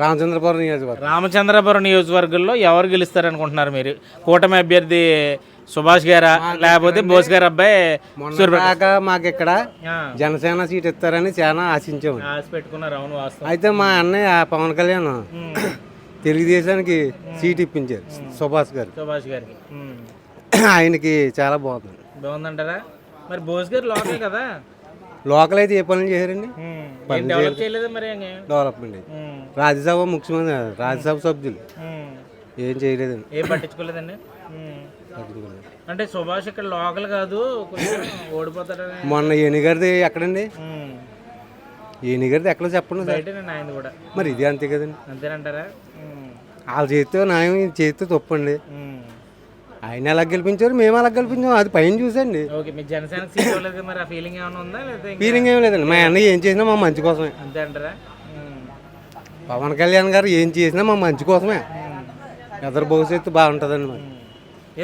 రామచంద్రపురం నియోజకవర్గం. రామచంద్రపురం నియోజకవర్గంలో ఎవరు గెలుస్తారనుకుంటున్నారు మీరు? కూటమి అభ్యర్థి సుభాష్ గారా? లేకపోతే బోస్ గారు అబ్బాయి మొన్న దాకా మాకు ఇక్కడ జనసేన సీట్ ఇస్తారని చాలా ఆశించాము. ఆశ పెట్టుకున్నారు అవును వాస్తవం. అయితే మా అన్నయ్య పవన్ కళ్యాణ్ తెలుగుదేశానికి సీట్ ఇప్పించారు సుభాష్ గారు. సుభాష్ గారికి. ఆయనకి చాలా బాగుంది. బాగుందంటారా? మరి బోస్ గారు లోకల్ కదా? లోకల్ అయితే ఏ పనులు చేశారండి చేయలేదు? డెవలప్మెంట్ రాజ్యసభ ముఖ్యమంత్రి రాజ్యసభ సభ్యులు. ఏం చేయలేదండి. ఏం పట్టించుకోలేదండి. అంటే సుభాష్ ఇక్కడ లోకల్ కాదు కొంచెం ఓడిపోతాడని. మొన్న ఏనిగారిది ఎక్కడండి? ఉమ్, ఏనిగారిది ఎక్కడ చెప్పండి ఆయన కూడా. మరి ఇది అంతే కదండి. అంతేనంటారా? వాళ్ళ చేతితో న్యాయం చేతితో తప్పండి. ఆయన ఎలా గెలిపించారు మేము ఎలా గెలిపించాం అది పైన చూసండి. ఓకే మీ జనసేనకి సీట్ ఇవ్వలేదు కదా, మరి ఆ ఫీలింగ్ ఏమైనా ఉందా? లేదా ఇంకా ఫీలింగ్ ఏం లేదండి. మా అన్నయ్య ఏం చేసినా మా మంచి కోసమే. అంతే అంటారా? ఉమ్, పవన్ కళ్యాణ్ గారు ఏం చేసినా మా మంచి కోసమే. ఎదరు భవిష్యత్తు బాగుంటుందండి మరి.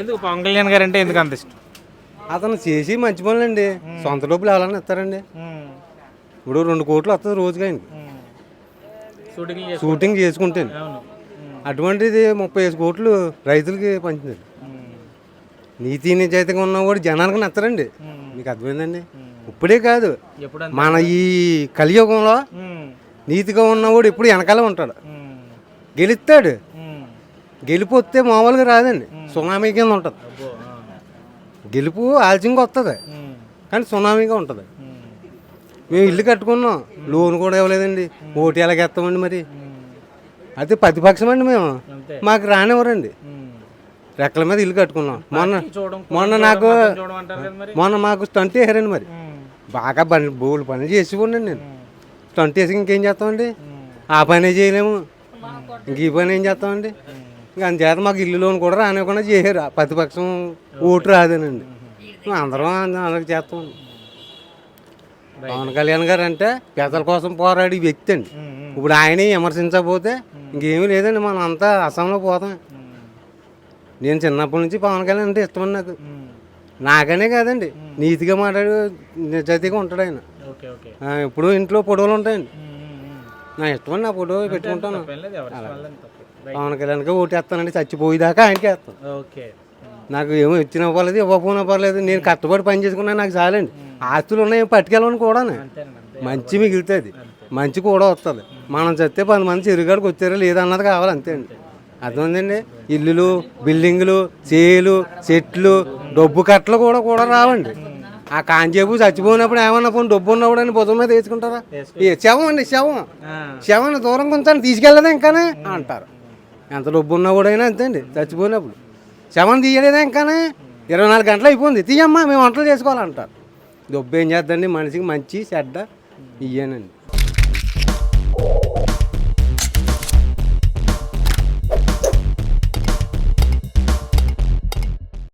ఎందుకు? పవన్ కళ్యాణ్ గారు అంటే ఎందుకు అంత ఇష్టం? అతను చేసి మంచి పనులండి. సొంత డబ్బులు ఎవరన్నా ఇస్తారండి. ఇప్పుడు రెండు కోట్లు వస్తుంది రోజుకి ఆయనకి. షూటింగ్ చేసి షూటింగ్ చేసుకుంటే అవును. ఉమ్, అటువంటిది ముప్పై ఐదు కోట్లు రైతులకి పంచుతుంది ఉమ్, నీతి నిజాయితీగా ఉన్న కూడా జనానికి నచ్చరండి. మీకు అర్థమైందండి? ఇప్పుడే కాదు. మన ఈ కలియుగంలో నీతిగా ఉన్నవాడు ఎప్పుడు వెనకాల ఉంటాడు. గెలుస్తాడు. ఉమ్. గెలిపొస్తే మామూలుగా రాదండి. సునామీ కింద ఉంటుంది. గెలుపు ఆలస్యంగా వస్తుంది. కానీ సునామీగా ఉంటుంది. మేము. ఇల్లు కట్టుకున్నాం. లోన్ కూడా ఇవ్వలేదండి. ఓటు ఎలాగేస్తామండి మరి. అయితే ప్రతిపక్షం అండి మేము. మాకు రానివ్వరండి. రెక్కల మీద ఇల్లు కట్టుకున్నాం. మొన్న మొన్న నాకు మొన్న మాకు స్టంట్ వేసారండి మరి. బాగా పని బోలు పనులు చేసి ఉండండి నేను. స్టంట్ వేసి ఇంకేం చేస్తామండి? ఆ పని చేయలేము. ఇంక ఈ పని ఏం చేస్తామండి? ఇంక అందుచేత మాకు ఇల్లు లోన్ కూడా రానివ్వకుండా చేశారు. ప్రతిపక్షం ఓటు రాదేనండి. అందరం అందరికి చేస్తాం. పవన్ కళ్యాణ్ గారు అంటే పేదల కోసం పోరాడి వ్యక్తి అండి. ఇప్పుడు ఆయనే విమర్శించకపోతే ఇంకేమీ లేదండి. మనం అంతా అసంలో పోతాం. నేను చిన్నప్పటి నుంచి పవన్ కళ్యాణ్ అంటే ఇష్టం నాకు. నాకనే కాదండి. నీతిగా మాట్లాడి నిజాయితీగా ఉంటాడు ఆయన. ఎప్పుడూ ఇంట్లో ఫోటోలు ఉంటాయండి. నా ఇష్టం నా ఫోటో పెట్టుకుంటాను. పవన్ కళ్యాణ్కి ఓటేస్తానండి. చచ్చిపోయేదాకా ఆయనకి వేస్తాను. నాకు ఏమో ఇచ్చిన పర్లేదు ఇవ్వకపోయినా పర్లేదు. నేను కష్టపడి పని చేసుకున్నా నాకు చాలండి. ఆస్తులు ఉన్నాయి పట్టుకెళ్ళమని కూడా మంచి మిగులుతుంది. మంచి కూడా వస్తుంది. మనం చస్తే పది మంది చెరుగాడికి వచ్చారో లేదన్నది కావాలి అంతే అండి. అర్థమైందండి? ఇల్లులు బిల్డింగులు చేలు చెట్లు డబ్బు కట్టలు కూడా కూడా రావండి. ఆ కాంచేపు చచ్చిపోయినప్పుడు ఏమన్నా పోనీ డబ్బు ఉన్నప్పుడు అని భుజం మీద వేసుకుంటారా? ఏ శవం అండి శవం. శవాన్ని దూరం కొంచెం తీసుకెళ్ళదా ఇంకానే అంటారు. ఎంత డబ్బు ఉన్నా కూడా అయినా అంతే అండి చచ్చిపోయినప్పుడు. శవం తీయలేదా ఇంకానే ఇరవై నాలుగు గంటలు అయిపోయింది. తీయమ్మా మేము వంటలు చేసుకోవాలంటారు. డబ్బు ఏం చేద్దండి? మనిషికి మంచి చెడ్డ ఇయ్యానండి.